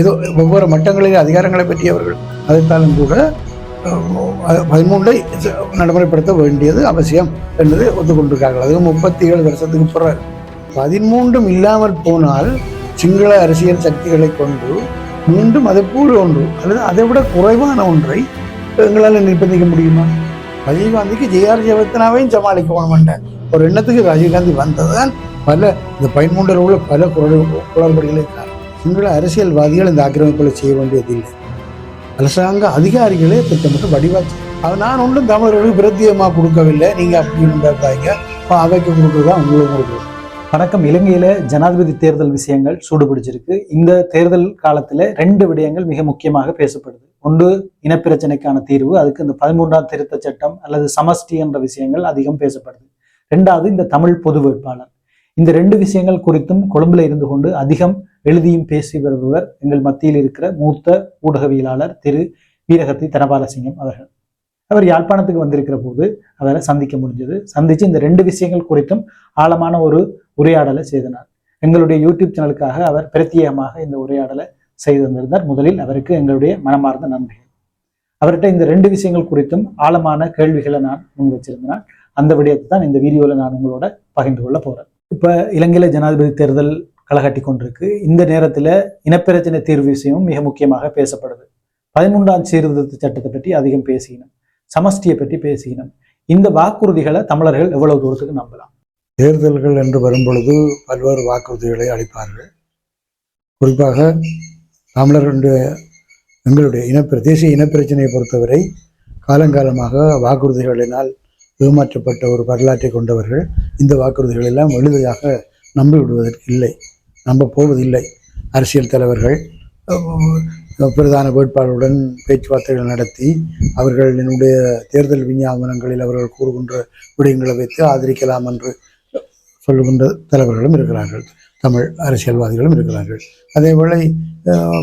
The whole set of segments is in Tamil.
ஏதோ ஒவ்வொரு மட்டங்களில் அதிகாரங்களை பற்றியவர்கள். அதைத்தாலும் கூட பதிமூன்றை நடைமுறைப்படுத்த வேண்டியது அவசியம் என்பதை ஒத்துக்கொண்டிருக்கார்கள் அதுவும் முப்பத்தி ஏழு வருஷத்துக்கு பிறகு. பதிமூன்றும் இல்லாமல் போனால் சிங்கள அரசியல் சக்திகளை கொண்டு மீண்டும் அதை ஒன்று அல்லது அதை விட குறைவான ஒன்றை எங்களால் நிர்பந்திக்க முடியுமா? ராஜீவ்காந்திக்கு ஜேஆர் ஜெயவர்த்தனாவையும் சமாளிக்க ஒரு எண்ணத்துக்கு ராஜீவ்காந்தி வந்ததுதான் பல இந்த பதிமூன்றில் உள்ள பல குளறு குளறுபடிகளை காரணம் அரசியல்வாதிகள் இந்த ஆக்கிரமிப்புகளை செய்ய வேண்டியதில்லை. அரசாங்க அதிகாரிகளே திட்டமிட்டு வடிவாச்சு அது நான் ஒன்றும் தமிழர்களுக்கு பிரத்தியமாக கொடுக்கவில்லை. நீங்கள் அப்படி இப்போ அவைக்கு கொடுக்குறதா உங்களுக்கு கொடுக்குறது வணக்கம். இலங்கையில ஜனாதிபதி தேர்தல் விஷயங்கள் சூடுபிடிச்சிருக்கு. இந்த தேர்தல் காலத்துல ரெண்டு விடயங்கள் மிக முக்கியமாக பேசப்படுது. ஒன்று இனப்பிரச்சனைக்கான தீர்வு. அதுக்கு இந்த பதிமூன்றாம் திருத்த சட்டம் அல்லது சமஷ்டி என்ற விஷயங்கள் அதிகம் பேசப்படுது. ரெண்டாவது இந்த தமிழ் பொது வேட்பாளர். இந்த ரெண்டு விஷயங்கள் குறித்தும் கொழும்புல இருந்து கொண்டு அதிகம் எழுதியும் பேசி வருபவர் எங்கள் மத்தியில் இருக்கிற மூத்த ஊடகவியலாளர் திரு வீரகத்தி தனபாலசிங்கம் அவர்கள். அவர் யாழ்ப்பாணத்துக்கு வந்திருக்கிற போது அவரை சந்திக்க முடிஞ்சது. சந்திச்சு இந்த ரெண்டு விஷயங்கள் குறித்தும் ஆழமான ஒரு உரையாடலை செய்தனர். எங்களுடைய யூடியூப் சேனலுக்காக அவர் பிரத்யேகமாக இந்த உரையாடலை செய்து வந்திருந்தார். முதலில் அவருக்கு எங்களுடைய மனமார்ந்த நன்றிகள். அவர்கிட்ட இந்த ரெண்டு விஷயங்கள் குறித்தும் ஆழமான கேள்விகளை நான் முன் வச்சிருந்தேன். அந்த விடயத்தை தான் இந்த வீடியோவில் நான் உங்களோட பகிர்ந்து கொள்ள போறேன். இப்போ இலங்கையில் ஜனாதிபதி தேர்தல் களகட்டி கொண்டிருக்கு இந்த நேரத்தில் இனப்பிரச்சனை தீர்வு விஷயமும் மிக முக்கியமாக பேசப்படுது. பதிமூன்றாம் சீர்திருத்த சட்டத்தை பற்றி அதிகம் பேசினோம். சமஷ்டியை பற்றி பேசினோம். இந்த வாக்குறுதிகளை தமிழர்கள் எவ்வளவு தூரத்துக்கு நம்பலாம்? தேர்தல்கள் என்று வரும்பொழுது பல்வேறு வாக்குறுதிகளை அளிப்பார்கள். குறிப்பாக தமிழர்களுடைய எங்களுடைய இனப்பிர தேசிய இனப்பிரச்சனையை பொறுத்தவரை காலங்காலமாக வாக்குறுதிகளினால் ஏமாற்றப்பட்ட ஒரு வரலாற்றை கொண்டவர்கள் இந்த வாக்குறுதிகளெல்லாம் எளிதாக நம்பிவிடுவதற்கு இல்லை. நம்ப போவதில்லை. அரசியல் தலைவர்கள் பிரதான வேட்பாளருடன் பேச்சுவார்த்தைகள் நடத்தி அவர்களினுடைய தேர்தல் விஞ்ஞாபனங்களில் அவர்கள் கூறுகின்ற விடயங்களை வைத்து ஆதரிக்கலாம் என்று சொல்லுகின்ற தலைவர்களும் இருக்கிறார்கள். தமிழ் அரசியல்வாதிகளும் இருக்கிறார்கள். அதேவேளை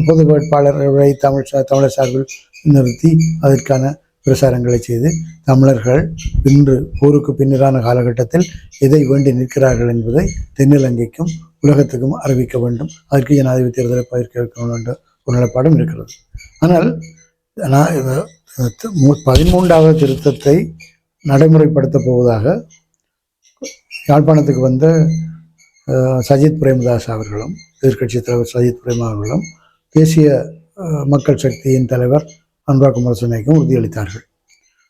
பொது வேட்பாளர்களை தமிழ் தமிழர் சார்பில் நிறுத்தி அதற்கான பிரசாரங்களை செய்து தமிழர்கள் இன்று போருக்கு பின்னரான காலகட்டத்தில் எதை வேண்டி நிற்கிறார்கள் என்பதை தென்னிலங்கைக்கும் உலகத்துக்கும் அறிவிக்க வேண்டும். அதற்கு ஜனாதிபதி தேர்தலை பயிர்க்க வேண்டும் என்ற ஒரு நிலைப்பாடும் இருக்கிறது. ஆனால் நான் பதிமூன்றாவது திருத்தத்தை நடைமுறைப்படுத்தப் போவதாக யாழ்ப்பாணத்துக்கு வந்த சஜித் பிரேமதாஸ் அவர்களும் எதிர்க்கட்சித் தலைவர் சஜித் பிரேமா அவர்களும் தேசிய மக்கள் சக்தியின் தலைவர் அன்பா குமாரசுனைக்கும் உறுதியளித்தார்கள்.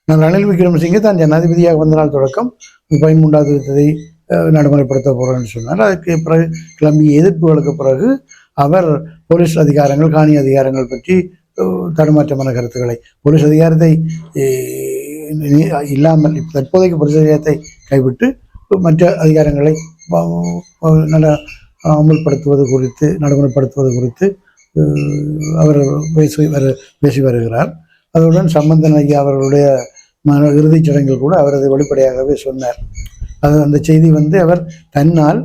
நான் ரணில் விக்ரமசிங்கே தான் ஜனாதிபதியாக வந்த நாள் தொடக்கம். பதிமூன்றாவது விதத்தை அஹ், நடைமுறைப்படுத்த போகிறேன்னு சொன்னார். அதுக்கு பிறகு கிளம்பிய எதிர்ப்புகளுக்கு பிறகு அவர் போலீஸ் அதிகாரங்கள் காணி அதிகாரங்கள் பற்றி தடுமாற்றமான கருத்துக்களை போலீஸ் அதிகாரத்தை இல்லாமல் தற்போதைக்கு போலீஸ் அதிகாரத்தை கைவிட்டு மற்ற அதிகாரங்களை நல்ல அமுல்படுத்துவது குறித்து நடைமுறைப்படுத்துவது குறித்து அவர் பேசி வரு பேசி வருகிறார். அதனுடன் சம்பந்தன் ஐயா அவர்களுடைய மன இறுதிச் சடங்கில் கூட அவர் அதை வெளிப்படையாகவே சொன்னார். அது அந்த செய்தி வந்து அவர் தன்னால்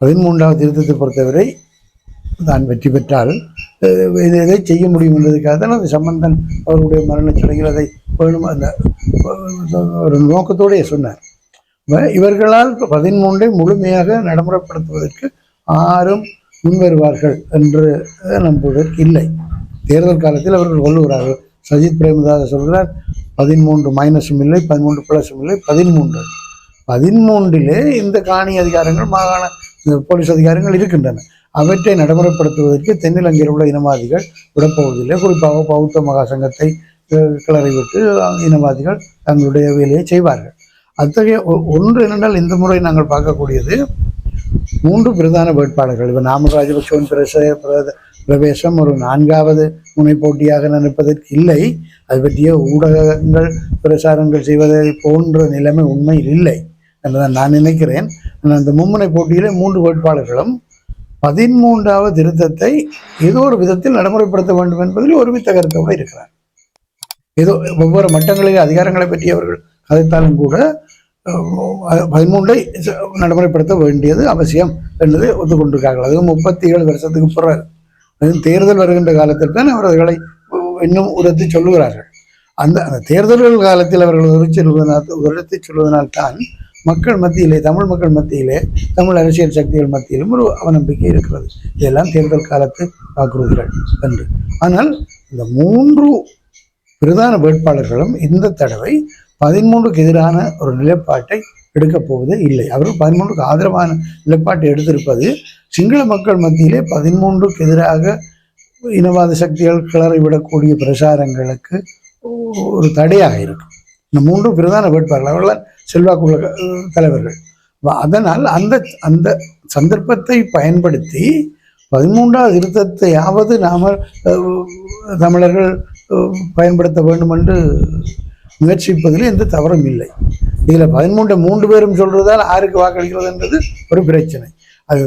பதிமூன்றாவது திருத்தத்தை பொறுத்தவரை தான் வெற்றி பெற்றால் இது எதை செய்ய முடியும் என்பதற்காக தான் அது சம்பந்தன் அவருடைய மரணச் சடங்கில் அதை வேணும் அந்த ஒரு நோக்கத்தோடைய சொன்னார். இவர்களால் பதிமூன்றை முழுமையாக நடைமுறைப்படுத்துவதற்கு ஆறும் முன்வருவார்கள் என்று அஹ், நம்புவதற்கு இல்லை. தேர்தல் காலத்தில் அவர்கள் கொள்ளுகிறார்கள். சஜித் பிரேமதாஸ் சொல்கிறார் பதிமூன்று மைனஸும் இல்லை பதிமூன்று ப்ளஸும் இல்லை பதிமூன்று பதிமூன்றிலே இந்த காணி அதிகாரங்கள் மாகாண இந்த போலீஸ் அதிகாரங்கள் இருக்கின்றன. அவற்றை நடைமுறைப்படுத்துவதற்கு தென்னிலங்கையில் உள்ள இனவாதிகள் விடப்போவதில்லை. குறிப்பாக பௌத்த மகா சங்கத்தை அஹ், கிளறி விட்டு இனவாதிகள் தங்களுடைய வேலையை செய்வார்கள். அத்தகைய ஒ- ஒன்று என்னென்றால் இந்த முறை நாங்கள் பார்க்கக்கூடியது மூன்று பிரதான வேட்பாளர்கள். இப்போ நாமல் ராஜபக்சவன் பிரச பிரவேசம் ஒரு நான்காவது முனை போட்டியாக நினைப்பதற்கு இல்லை. அது பற்றிய ஊடகங்கள் பிரசாரங்கள் செய்வதை போன்ற நிலைமை உண்மையில் இல்லை என்றுதான் நான் நினைக்கிறேன். அந்த மும்முனை போட்டியிலே மூன்று வேட்பாளர்களும் பதிமூன்றாவது திருத்தத்தை ஏதோ ஒரு விதத்தில் நடைமுறைப்படுத்த வேண்டும் என்பதில் ஒருமித்த கருத்தோடு இருக்கிறார். ஏதோ ஒவ்வொரு மட்டங்களில் அதிகாரங்களை பற்றி அவர்கள் கதைத்தாலும் கூட பதிமூன்றை நடைமுறைப்படுத்த வேண்டியது அவசியம் என்பதை ஒத்துக்கொண்டிருக்கார்கள் அதுவும் முப்பத்தி ஏழு வருஷத்துக்கு பிறகு அதுவும் தேர்தல் வருகின்ற காலத்தில் தான் அவர்களை இன்னும் உரத்து சொல்லுகிறார்கள். அந்த அந்த தேர்தல்கள் காலத்தில் அவர்கள் உரைச்சு சொல்வதனால் உரத்து சொல்வதனால் தான் மக்கள் மத்தியிலே தமிழ் மக்கள் மத்தியிலே தமிழ் அரசியல் சக்திகள் மத்தியிலும் ஒரு அவநம்பிக்கை இருக்கிறது. இதெல்லாம் தேர்தல் காலத்து வாக்குறுதிகள் என்று. ஆனால் இந்த மூன்று பிரதான வேட்பாளர்களும் இந்த தடவை பதிமூன்றுக்கு எதிரான ஒரு நிலைப்பாட்டை எடுக்கப் போவது இல்லை. அவர்கள் பதிமூன்றுக்கு ஆதரவான நிலைப்பாட்டை எடுத்திருப்பது சிங்கள மக்கள் மத்தியிலே பதிமூன்றுக்கு எதிராக இனவாத சக்திகள் கிளறி விடக்கூடிய பிரசாரங்களுக்கு ஒரு தடையாக இருக்கும். இந்த மூன்று பிரதான வேட்பாளர்கள் அவர்கள் செல்வாக்குள்ள அஹ், தலைவர்கள் அதனால் அந்த அந்த சந்தர்ப்பத்தை பயன்படுத்தி பதிமூன்றாவது திருத்தத்தையாவது நாம தமிழர்கள் பயன்படுத்த வேண்டும் என்று முயற்சிப்பதில் எந்த தவறும் இல்லை. இதில் பதிமூன்று மூன்று பேரும் சொல்றதால் ஆருக்கு வாக்களிக்கிறது என்பது ஒரு பிரச்சனை. அது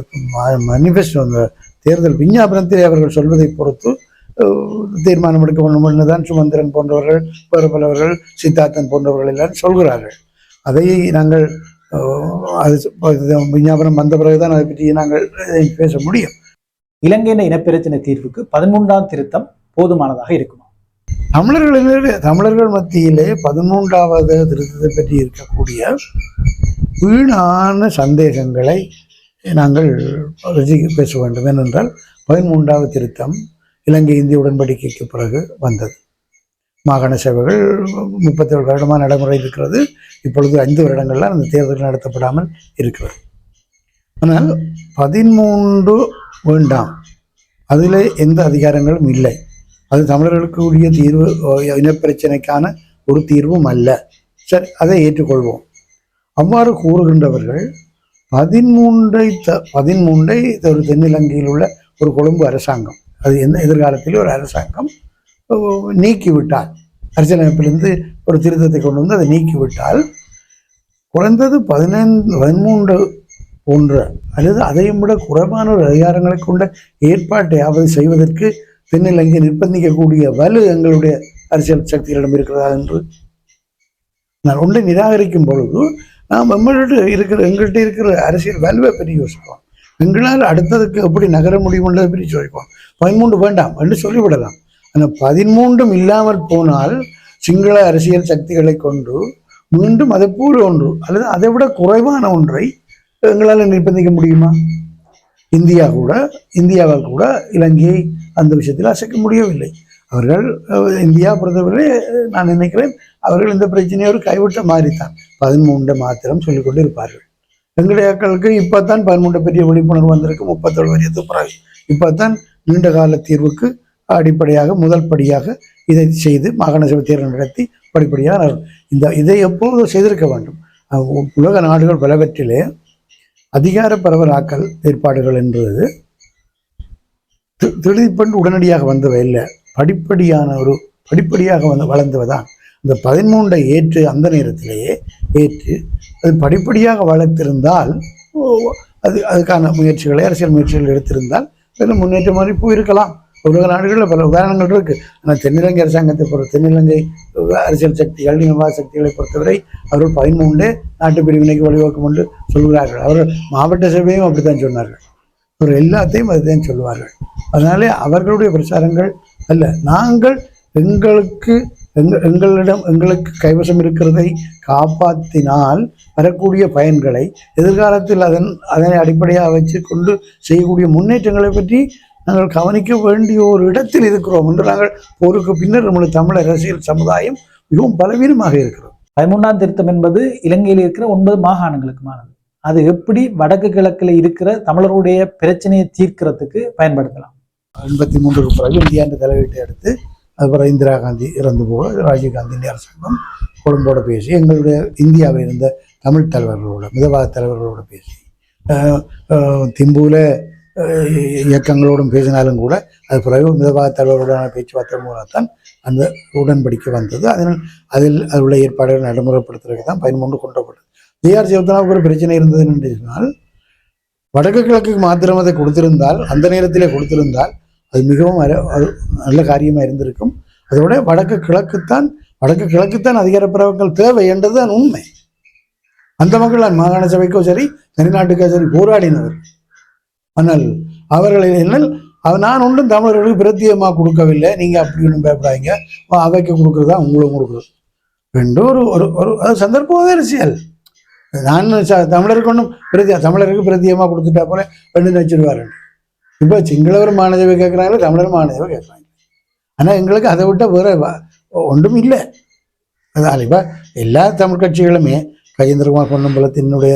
மனிஃபெஸ்டோ அந்த தேர்தல் விஞ்ஞாபனத்தில் அவர்கள் சொல்வதை பொறுத்து தீர்மானம் எடுக்க வேண்டும் என்று தான் சுமந்திரன் போன்றவர்கள் வேறு பலவர்கள் சித்தார்த்தன் போன்றவர்கள் எல்லாம் சொல்கிறார்கள். அதை நாங்கள் அது விஞ்ஞாபனம் வந்த பிறகுதான் அதை பற்றி நாங்கள் பேச முடியும். இலங்கையின் இனப்பிரச்சனை தீர்வுக்கு பதிமூன்றாம் திருத்தம் போதுமானதாக இருக்கும். தமிழர்களிலே தமிழர்கள் மத்தியிலே பதிமூன்றாவது திருத்தத்தை பற்றி இருக்கக்கூடிய வீணான சந்தேகங்களை நாங்கள் ரசி- பேச வேண்டும். ஏனென்றால் பதிமூன்றாவது திருத்தம் இலங்கை இந்திய உடன்படிக்கைக்கு பிறகு வந்தது. மாகாண சபைகள் முப்பத்தேழு வருடமாக நடைமுறை இருக்கிறது இப்பொழுது ஐந்து வருடங்கள்லாம் அந்த தேர்தல் நடத்தப்படாமல் இருக்கிறது. ஆனால் பதிமூன்று வேண்டாம். அதில் எந்த அதிகாரங்களும் இல்லை. அது தமிழர்களுக்கு உரிய தீர்வு இனப்பிரச்சனைக்கான ஒரு தீர்வும் அல்ல. சரி அதை ஏற்றுக்கொள்வோம். அவ்வாறு கூறுகின்றவர்கள் பதிமூன்றை த பதிமூன்றை ஒரு தென்னிலங்கையில் உள்ள ஒரு கொழும்பு அரசாங்கம் அது எந்த எதிர்காலத்தில் ஒரு அரசாங்கம் நீக்கிவிட்டால் அரசியலமைப்பிலிருந்து ஒரு திருத்தத்தை கொண்டு வந்து அதை நீக்கிவிட்டால் குறைந்தது பதினைந்து பதிமூன்று போன்ற அல்லது அதையும் விட குறைவான ஒரு அதிகாரங்களை கொண்ட ஏற்பாட்டையாவது செய்வதற்கு தென்னிலங்கை நிர்பந்திக்கக்கூடிய வலு எங்களுடைய அரசியல் சக்திகளிடம் இருக்கிறதா என்று நான் ஒன்றை நிராகரிக்கும் பொழுது நாம் நம்மள்கிட்ட இருக்கிற எங்கள்கிட்ட இருக்கிற அரசியல் வலுவை பற்றி யோசிப்போம். எங்களால் அடுத்ததுக்கு எப்படி நகர முடியும்ன்றதை பற்றி யோசிப்போம். பதிமூன்று வேண்டாம் என்று சொல்லிவிடலாம். ஆனால் பதிமூன்றும் இல்லாமல் போனால் சிங்கள அரசியல் சக்திகளை கொண்டு மீண்டும் அதை போல ஒன்று அல்லது அதை விட குறைவான ஒன்றை எங்களால் நிர்பந்திக்க முடியுமா? இந்தியா கூட இந்தியாவால் கூட இலங்கையை அந்த விஷயத்தில் அசைக்க முடியவில்லை. அவர்கள் இந்தியா பொறுத்தவரை நான் நினைக்கிறேன் அவர்கள் இந்த பிரச்சனையை ஒரு கைவிட்ட மாறித்தான் பதிமூன்று மாத்திரம் சொல்லிக்கொண்டு இருப்பார்கள் வெங்கடையாக்களுக்கு இப்போ தான் பதிமூன்று பெரிய விழிப்புணர்வு வந்திருக்கு. முப்பத்தேழு வரியத்து பிறகு தான் நீண்ட கால தீர்வுக்கு அடிப்படையாக முதல் படியாக இதை செய்து மாகாண சபை தேர்தல் நடத்தி படிப்படியாக இந்த இதை எப்போது செய்திருக்க வேண்டும். உலக நாடுகள் பலவற்றிலே அதிகார பரவலாக்கல் ஏற்பாடுகள் என்பது திடீர்பண்டு உடனடியாக வந்தவை இல்லை. படிப்படியான ஒரு படிப்படியாக வந்து வளர்ந்தவைதான் இந்த பதிமூன்றை ஏற்று அந்த நேரத்திலேயே ஏற்று அது படிப்படியாக வளர்த்திருந்தால் அது அதுக்கான முயற்சிகளை அரசியல் முயற்சிகள் எடுத்திருந்தால் அதில் முன்னேற்ற மாதிரி போயிருக்கலாம். உலக நாடுகளில் பல உதாரணங்கள் இருக்கு. ஆனால் தென்னிலங்கை அரசாங்கத்தை பொறுத்த தென்னிலங்கை அரசியல் சக்திகள் நிர்வாக சக்திகளை பொறுத்தவரை அவர்கள் பதிமூன்றே நாட்டு பிரிவினைக்கு வழிவகுக்கும் என்று சொல்கிறார்கள். அவர்கள் மாவட்ட சபையும் அப்படித்தான் சொன்னார்கள். அவர் எல்லாத்தையும் அதுதான் சொல்லுவார்கள். அதனாலே அவர்களுடைய பிரச்சாரங்கள் அல்ல. நாங்கள் எங்களுக்கு எங்க எங்களிடம் எங்களுக்கு கைவசம் இருக்கிறதை காப்பாற்றினால் வரக்கூடிய பயன்களை எதிர்காலத்தில் அதன் அதனை அடிப்படையாக வச்சு கொண்டு செய்யக்கூடிய முன்னேற்றங்களை பற்றி நாங்கள் கவனிக்க வேண்டிய ஒரு இடத்தில் இருக்கிறோம் என்று நாங்கள் போருக்கு பின்னர் நம்முடைய தமிழ் அரசியல் சமுதாயம் மிகவும் பலவீனமாக இருக்கிறோம் பதிமூன்றாம் திருத்தம் என்பது இலங்கையில் இருக்கிற ஒன்பது மாகாணங்களுக்குமானது அது எப்படி வடக்கு கிழக்கில் இருக்கிற தமிழருடைய பிரச்சனையை தீர்க்கிறதுக்கு பயன்படுத்தலாம். எண்பத்தி மூன்றுக்கு பிறகு இந்தியா என்ற தலையீட்டை எடுத்து அதுக்கப்புறம் இந்திரா காந்தி இறந்து போக ராஜீவ்காந்தி இந்திய அரசாங்கம் கொழும்போட பேசி எங்களுடைய இந்தியாவில் இருந்த தமிழ் தலைவர்களோட மிதவாத தலைவர்களோட பேசி அஹ், திம்புல இயக்கங்களோடும் பேசினாலும் கூட அது பிறகு மிதவாத தலைவர்களுடனான பேச்சுவார்த்தை மூலம்தான் அந்த உடன்படிக்கை வந்தது. அதனால் அதில் அதில் உள்ள ஏற்பாடுகள் நடைமுறைப்படுத்துறதுக்கு தான் பதிமூன்று கொண்டப்பட்டது. ஜேஆர் சிவத்தனாவுக்கு ஒரு பிரச்சனை இருந்தது என்று சொன்னால் வடக்கு கிழக்குக்கு மாத்திரம் அதை கொடுத்திருந்தால் அந்த நேரத்திலே கொடுத்திருந்தால் அது மிகவும் அது நல்ல காரியமாக இருந்திருக்கும். அதோட வடக்கு கிழக்குத்தான் வடக்கு கிழக்குத்தான் அதிகாரப்பரவங்கள் தேவை என்றதுதான் உண்மை. அந்த மக்கள் தான் மாகாண சபைக்கோ சரி தனிநாட்டுக்கோ சரி போராடினவர். ஆனால் அவர்களை என்ன நான் ஒன்றும் தமிழர்களுக்கு பிரத்தியமாக கொடுக்கவில்லை. நீங்கள் அப்படி ஒன்றும் பயப்படாதீங்க. அவைக்கு கொடுக்குறதா உங்களுக்கு கொடுக்குறது. ரெண்டும் ஒரு ஒரு ஒரு அது சந்தர்ப்பம் அரசியல் நான் தமிழருக்கு ஒன்றும் பிரதி தமிழருக்கு பிரத்தியமாக கொடுத்துட்டா போல ரெண்டு வச்சிருவாரு இப்போ சிங்களவர் மாணவ கேட்குறாங்களே தமிழர் மாணவ கேட்குறாங்க ஆனால் எங்களுக்கு அதை விட்டால் வேற வ- ஒன்றும் இல்லை அதனால் இப்போ எல்லா தமிழ் கட்சிகளுமே கஜேந்திரகுமார் பொன்னம்பலத்தினுடைய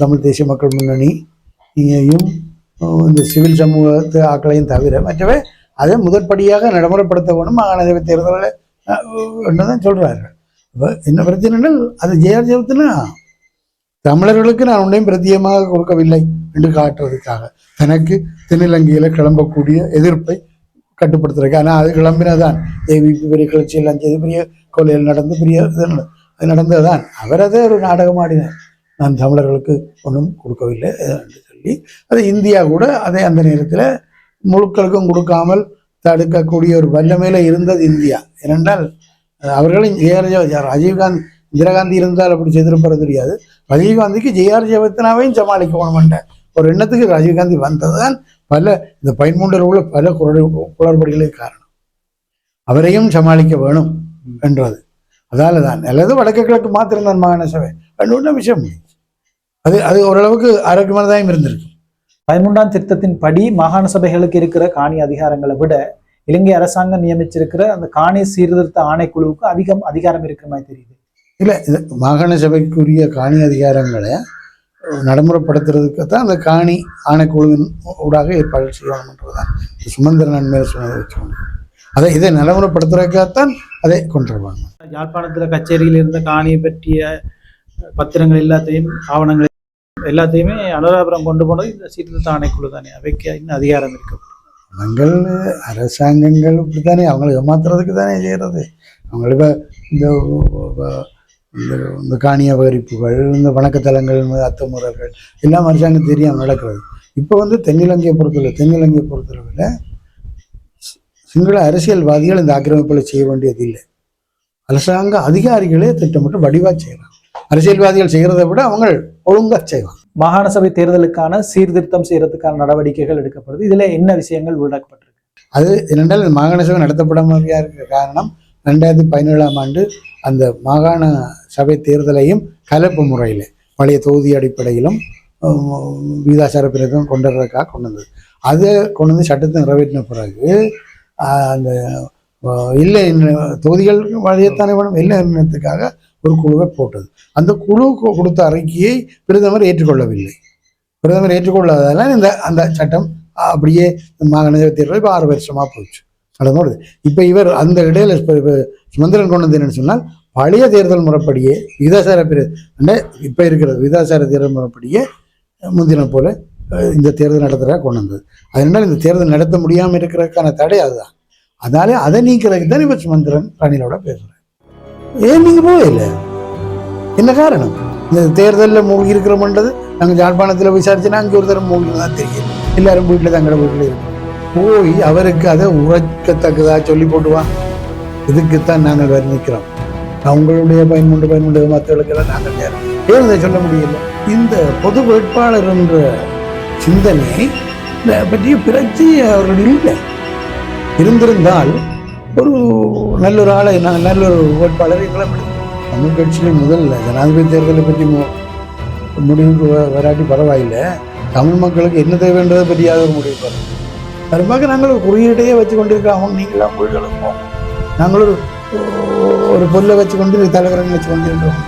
தமிழ் தேசிய மக்கள் முன்னணி இந்த சிவில் சமூகத்து ஆக்களையும் தவிர மற்றவை அதை முதற்படியாக நடைமுறைப்படுத்த வேணும் மாகாண தேர்தலில் தான் சொல்கிறார்கள் இப்போ என்ன பிரச்சனைகள் அது ஜெயார் ஜெயத்தினா தமிழர்களுக்கு நான் ஒன்றையும் பிரத்தியமாக கொடுக்கவில்லை என்று காட்டுறதுக்காக தனக்கு தென்னிலங்கையில் கிளம்பக்கூடிய எதிர்ப்பை கட்டுப்படுத்துறதுக்கு. ஆனால் அது கிளம்பினதான் ஏவிபி பெரிய கிளர்ச்சி எல்லாம் செய்து பெரிய கொலையில் நடந்து பெரிய இது நட- அது நடந்ததுதான். அவரதே ஒரு நாடகம் ஆடினார். நான் தமிழர்களுக்கு ஒன்றும் கொடுக்கவில்லை என்று சொல்லி அது இந்தியா கூட அதே அந்த நேரத்தில் முழுக்களுக்கும் கொடுக்காமல் தடுக்கக்கூடிய ஒரு வல்லமையில இருந்தது இந்தியா. ஏனென்றால் அவர்களும் ஜெயர் ஜெய இந்திராகாந்தி இருந்தால் அப்படி செய்திருப்பது தெரியாது. ராஜீவ்காந்திக்கு ஜேஆர் ஜெயவர்த்தனாவையும் சமாளிக்க போனமாட்டேன் ஒரு எண்ணத்துக்கு ராஜீவ்காந்தி வந்ததுதான் பல இந்த பயன்மூண்டல் உள்ள பல குரல் குளறுபடிகளுக்கு காரணம். அவரையும் சமாளிக்க வேணும் என்றது. அதால தான் அல்லது வடக்கு கிழக்கு மாத்திரம் தான் மாகாண சபை ரெண்டு விஷயம் அது அது ஓரளவுக்கு ஆரோக்கியமானதாகவும் இருந்திருக்கு. பதிமூன்றாம் திருத்தத்தின் படி மாகாண சபைகளுக்கு இருக்கிற காணி அதிகாரங்களை விட இலங்கை அரசாங்கம் நியமிச்சிருக்கிற அந்த காணி சீர்திருத்த ஆணைக்குழுவுக்கு அதிகம் அதிகாரம் இருக்கிற மாதிரி தெரியுது. இல்லை இது மாகாண சபைக்குரிய காணி அதிகாரங்களை நடைமுறைப்படுத்துறதுக்கு தான் அந்த காணி ஆணைக்குழுவின் ஊடாக ஏற்பாடு செய்யணும்ன்றது தான் சுமந்திர நன்மையை சொன்னதை வச்சுக்கோங்க. அதை இதை நடைமுறைப்படுத்துறதுக்காகத்தான் அதை கொண்டு வருவாங்க யாழ்ப்பாணத்துல கச்சேரியில் இருந்த காணியை பற்றிய பத்திரங்கள் எல்லாத்தையும் ஆவணங்கள் எல்லாத்தையுமே அனுராபுரம் கொண்டு போனது இந்த சீர்திருத்த ஆணைக்குழு தானே. அவைக்கு இன்னும் அதிகாரம் இருக்கு அவங்கள் அரசாங்கங்கள் இப்படித்தானே அவங்களை ஏமாத்துறதுக்கு தானே செய்கிறது அவங்க இப்போ இந்த இந்த இந்த காணி அபகரிப்புகள் இந்த வணக்கத்தலங்கள் இந்த அத்துமுறல்கள் எல்லாம் அரசாங்கம் தெரியாம நடக்கிறது. இப்போ வந்து தென்னிலங்கையை பொறுத்தவரை தென்னிலங்கையை பொறுத்தளவில் சிங்கள அரசியல்வாதிகள் இந்த ஆக்கிரமிப்புகளை செய்ய வேண்டியது இல்லை. அரசாங்க அதிகாரிகளே திட்டமிட்டு வடிவா செய்யலாம். அரசியல்வாதிகள் செய்கிறதை விட அவங்க ஒழுங்கா செய்வாங்க. மாகாண சபை தேர்தலுக்கான சீர்திருத்தம் செய்யறதுக்கான நடவடிக்கைகள் எடுக்கப்படுது. இதுல என்ன விஷயங்கள் உள்ளடக்கப்பட்டிருக்கு? அது என்னென்றால் மாகாண சபை நடத்தப்படாமையாக இருக்கிற காரணம் ரெண்டாயிரத்தி பதினேழாம் ஆண்டு அந்த மாகாண சபை தேர்தலையும் கலப்பு முறையில் பழைய தொகுதி அடிப்படையிலும் விகிதாச்சார வீதாசார பிரதம் கொண்டு வர்றதுக்காக கொண்டு வந்தது. அதை கொண்டு வந்து சட்டத்தை நிறைவேற்றின பிறகு அந்த இல்லை தொகுதிகள் வழியத்தானே வேணும் இல்லை எண்ணத்துக்காக ஒரு குழுவை போட்டது. அந்த குழு கொடுத்த அறிக்கையை பிரதமர் ஏற்றுக்கொள்ளவில்லை. பிரதமர் ஏற்றுக்கொள்ளாததால இந்த அந்த சட்டம் அப்படியே மாகாண தேர்தல் இப்போ ஆறு வருஷமா போச்சு. நடந்தோடு இப்போ இவர் அந்த இடையில சுமந்திரன் கொண்டு வந்து என்னன்னு சொன்னால் பழைய தேர்தல் முறைப்படியே விதாசார பிர இப்போ இருக்கிறது விதாசார தேர்தல் முறைப்படியே முந்தின போல இந்த தேர்தல் நடத்துறதா கொண்டு வந்தது. அதனால் இந்த தேர்தல் நடத்த முடியாமல் இருக்கிறதுக்கான தடை அதுதான். அதனாலே அதை நீக்கிறதுக்கு தான் இப்போ சுமந்திரன் ரணிலோட பேசுகிறேன் ஏன் நீங்கள் போகல என்ன காரணம்? இந்த தேர்தலில் மூழ்கி இருக்கிறோம்ன்றது நாங்கள் ஜாழ்ப்பாணத்தில் விசாரிச்சுன்னா அங்கே ஒரு தரம் மூழ்கி தான் தெரியும் எல்லாரும் வீட்டில் தங்கட வீட்டில் இருக்கும் போய் அவருக்கு அதை உரைக்கத்தக்கதாக சொல்லி போட்டுவான். இதுக்குத்தான் நாங்கள் வேறு நிற்கிறோம். அவங்களுடைய பயன்முண்டு உண்டு மற்றவர்களுக்கெல்லாம் நாங்கள் நேரம் ஏன் சொல்ல முடியல? இந்த பொது வேட்பாளர் என்ற சிந்தனை பற்றிய பிரச்சி அவர்கள் இல்லை. இருந்திருந்தால் ஒரு நல்ல ஒரு ஆளை ந- நல்ல ஒரு வேட்பாளரை தமிழ் கட்சியில் முதல்ல ஜனாதிபதி தேர்தலை பற்றி முடிவுக்கு வராட்டி பரவாயில்லை. தமிழ் மக்களுக்கு என்ன தேவைன்றதை பற்றியாவது ஒரு முடிவு பரவாயில்லை பெரும்பாலும் நாங்கள் ஒரு குறியீட்டையே வச்சு கொண்டிருக்கோம் அவங்க நீங்களாம் மொழிகளுக்கும் நாங்கள் ஒரு ஒரு பொருளை வச்சு கொண்டு தலைவரங்க வச்சு கொண்டிருக்கிறோம்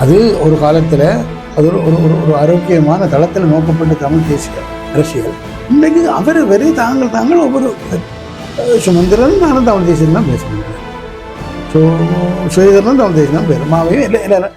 அது ஒரு காலத்தில் அது ஒரு ஒரு ஒரு- ஆரோக்கியமான தளத்தில் நோக்கப்பட்ட தமிழ் தேசிய அரசியல். இன்றைக்கு அவர் வெறி தாங்கள் தாங்கள் ஒவ்வொரு சுமந்திரன் நானும் தமிழ் தேசியம் தான் பேசுகிறேன் ஸோ ஸ்ரீதரனும் தமிழ் தேசியம் தான் பேர் மாவையும் இல்லை இல்லை